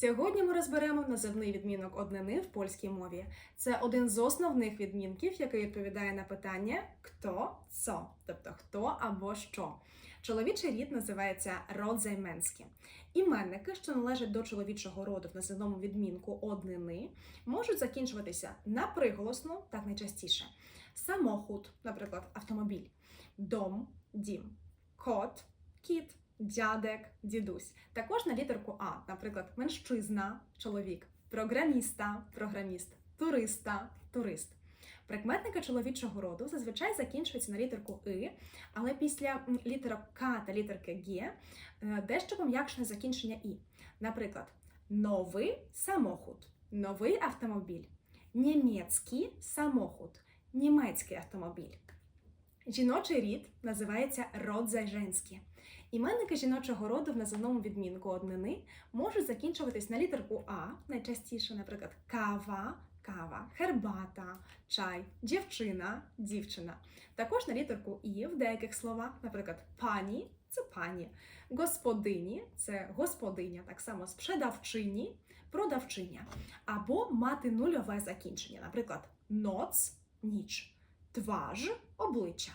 Сьогодні ми розберемо називний відмінок однини в польській мові. Це один з основних відмінків, який відповідає на питання хто co, тобто хто або що. Чоловічий рід називається род займенський. Іменники, що належать до чоловічого роду в називному відмінку однини, можуть закінчуватися на приголосну, так найчастіше. Самохід, наприклад, автомобіль, дом, дім, кот, кіт, дядек, дідусь. Також на літерку А, наприклад, меншчизна, чоловік, програміста, програміст, туриста, турист. Прикметники чоловічого роду зазвичай закінчуються на літерку И, але після літерок К та літерки Г е, дещо пом'якшене закінчення І. Наприклад, новий самохід, новий автомобіль, німецький самохід, німецький автомобіль. Жіночий рід називається род зайженський. Іменники жіночого роду в називному відмінку однини можуть закінчуватись на літерку А, найчастіше, наприклад, кава, кава, хербата, чай, дівчина, дівчина. Також на літерку І в деяких словах, наприклад, пані це пані, господині це господиня, так само спrzedавчині, продавчиня, або мати нульове закінчення, наприклад, ноц ніч, тваж обличчя.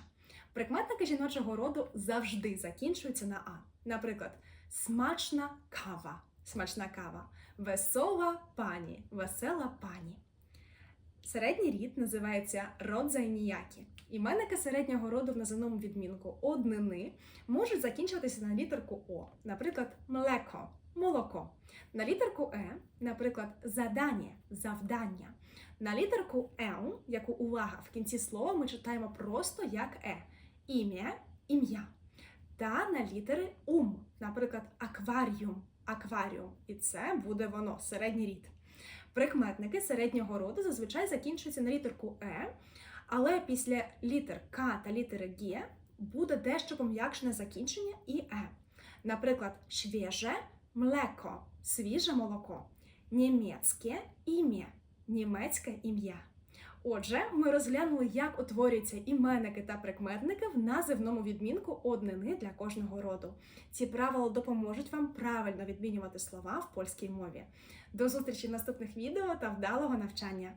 Прикметники жіночого роду завжди закінчуються на А. Наприклад, смачна кава, смачна кава, весела пані, весела пані. Середній рід називається род зайніякі. Іменники середнього роду в називному відмінку однини можуть закінчуватися на літерку О, наприклад, млеко, молоко. На літерку Е, наприклад, задання, завдання. На літерку Л, яку увага в кінці слова ми читаємо просто як Е ім'я, ім'я. Та на літери ум, наприклад, акваріум, акваріум. І це буде воно, середній рід. Прикметники середнього роду зазвичай закінчуються на літерку Е, але після літер К та літери Г буде дещо пом'якшене закінчення і Е. Наприклад, свіже млеко, свіже молоко, німецьке ім'я, німецьке ім'я. Отже, ми розглянули, як утворюються іменники та прикметники в називному відмінку однини для кожного роду. Ці правила допоможуть вам правильно відмінювати слова в польській мові. До зустрічі в наступних відео та вдалого навчання!